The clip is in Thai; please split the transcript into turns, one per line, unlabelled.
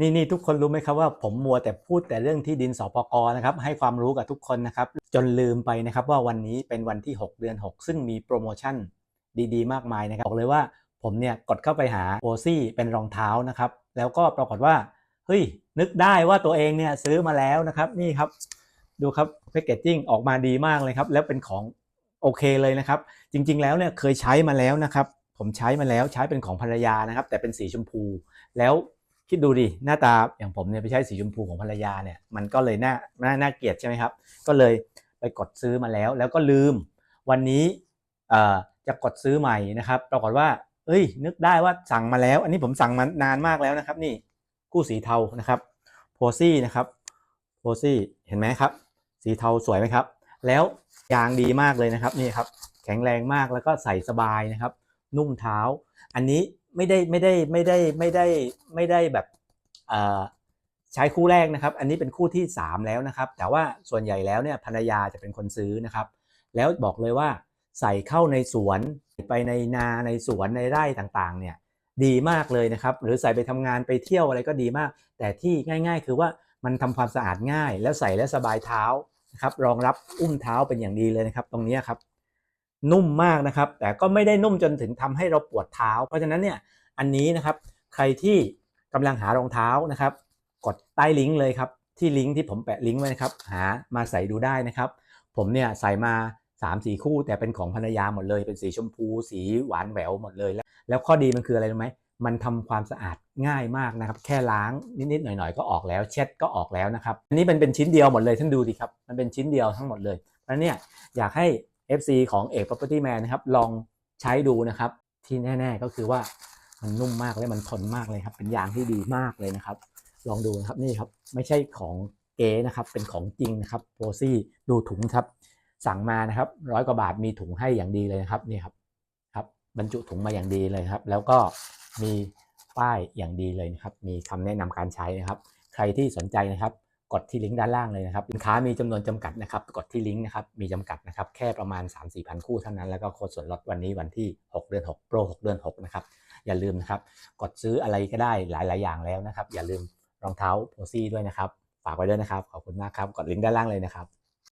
นี่นี่ทุกคนรู้ไหมครับว่าผมมัวแต่พูดแต่เรื่องที่ดินสปกนะครับให้ความรู้กับทุกคนนะครับ จนลืมไปนะครับว่าวันนี้เป็นวันที่ 6 เดือน 6 ซึ่งมีโปรโมชั่นดีๆ มากมายนะครับบอกเลยว่าผมเนี่ยกดเข้าไปหาโอซี่เป็นรองเท้านะครับ แล้วก็ปรากฏว่าเฮ้ยนึกได้ว่าตัวเองเนี่ยซื้อมาแล้วนะครับนี่ครับ ดูครับแพคเกจจิ้งออกมาดีมากเลยครับ แล้วเป็นของโอเคเลยนะครับ จริง ๆ แล้วเนี่ยเคยใช้มาแล้วนะครับ ผมใช้มาแล้วใช้เป็นของภรรยานะครับ แต่เป็นสีชมพูแล้ว คิดดูดิหน้าตาอย่างผมเนี่ยไปใช้สีชมพูของภรรยาเนี่ยมันก็เลยน่าน่าน่าเกลียดใช่ไหมครับ ก็เลยไปกดซื้อมาแล้ว แล้วก็ลืม วันนี้จะกดซื้อใหม่นะครับ ปรากฏว่า เอ้ย นึกได้ว่าสั่งมาแล้ว อันนี้ผมสั่งมานานมากแล้วนะครับ นี่คู่สีเทานะครับโพซี่นะครับโพซี่เห็นไหมครับ สีเทาสวยไหมครับ แล้วยางดีมากเลยนะครับนี่ครับ แข็งแรงมากแล้วก็ใส่สบายนะครับ นุ่มเท้า อันนี้ ไม่ได้ไม่ได้ไม่ได้ไม่ได้ไม่ได้แบบใช้คู่แรกนะครับ อันนี้เป็นคู่ที่ 3 แล้วนะครับ แต่ว่าส่วนใหญ่แล้วเนี่ยภรรยาจะเป็นคนซื้อนะครับ แล้วบอกเลยว่าใส่เข้าในสวนไปในนาในสวนในไร่ต่างๆ เนี่ยดีมากเลยนะครับ หรือใส่ไปทำงานไปเที่ยวอะไรก็ดีมาก แต่ที่ง่าย ๆ คือว่ามันทำความสะอาดง่าย แล้วใส่แล้วสบายเท้านะครับรองรับอุ้มเท้าเป็นอย่างดีเลยนะครับ ตรงนี้ครับ นุ่มมากนะครับ แต่ก็ไม่ได้นุ่มจนถึงทำให้เราปวดเท้า เพราะฉะนั้นเนี่ยอันนี้นะครับใครที่กำลังหารองเท้านะครับ กดใต้ลิงก์เลยครับที่ลิงก์ที่ผมแปะลิงก์ไว้นะครับหามาใส่ดูได้นะครับ ผมเนี่ยใส่มา3ามสี่คู่ แต่เป็นของภรรยาหมดเลย เป็นสีชมพู สีหวานแหววหมดเลยแล้ว แล้วข้อดีมันคืออะไรรู้ไหมมันทำความสะอาดง่ายมากนะครับ แค่ล้างนิดๆหน่อยๆก็ออกแล้ว เช็ดก็ออกแล้วนะครับ อันนี้มันเป็นชิ้นเดียวหมดเลยท่านดูดิครับ มันเป็นชิ้นเดียวทั้งหมดเลยเพราะฉะนั้นเนี่ยอยากให้ FC ของเอก Property Man นะครับ ลองใช้ดูนะครับ ที่แน่ ๆ ก็คือว่ามันนุ่มมากและมันทนมากเลยครับ เป็นยางที่ดีมากเลยนะครับ ลองดูนะครับนี่ครับ ไม่ใช่ของเก๋นะครับ เป็นของจริงนะครับโปรซี่ดูถุงครับ สั่งมานะครับร้อยกว่าบาทมีถุงให้อย่างดีเลยนะครับนี่ครับครับบรรจุถุงมาอย่างดีเลยครับ แล้วก็มีป้ายอย่างดีเลยนะครับ มีคำแนะนำการใช้นะครับ ใครที่สนใจนะครับ กดที่ลิงก์ด้านล่างเลยนะครับสินค้ามีจำนวนจำกัดนะครับ กดที่ลิงก์นะครับมีจำกัดนะครับแค่ประมาณ 3 4 0 0 0คู่เท่านั้นแล้วก็โค้ดส่วนลดวันนี้วันที่ 6 เดือน6โปร6เดือน6นะครับอย่าลืมนะครับกดซื้ออะไรก็ได้หลาย ๆ อย่างแล้วนะครับ อย่าลืมรองเท้าโพซี่ด้วยนะครับ ฝากไว้ด้วยนะครับขอบคุณมากครับกดลิงก์ด้านล่างเลยนะครับ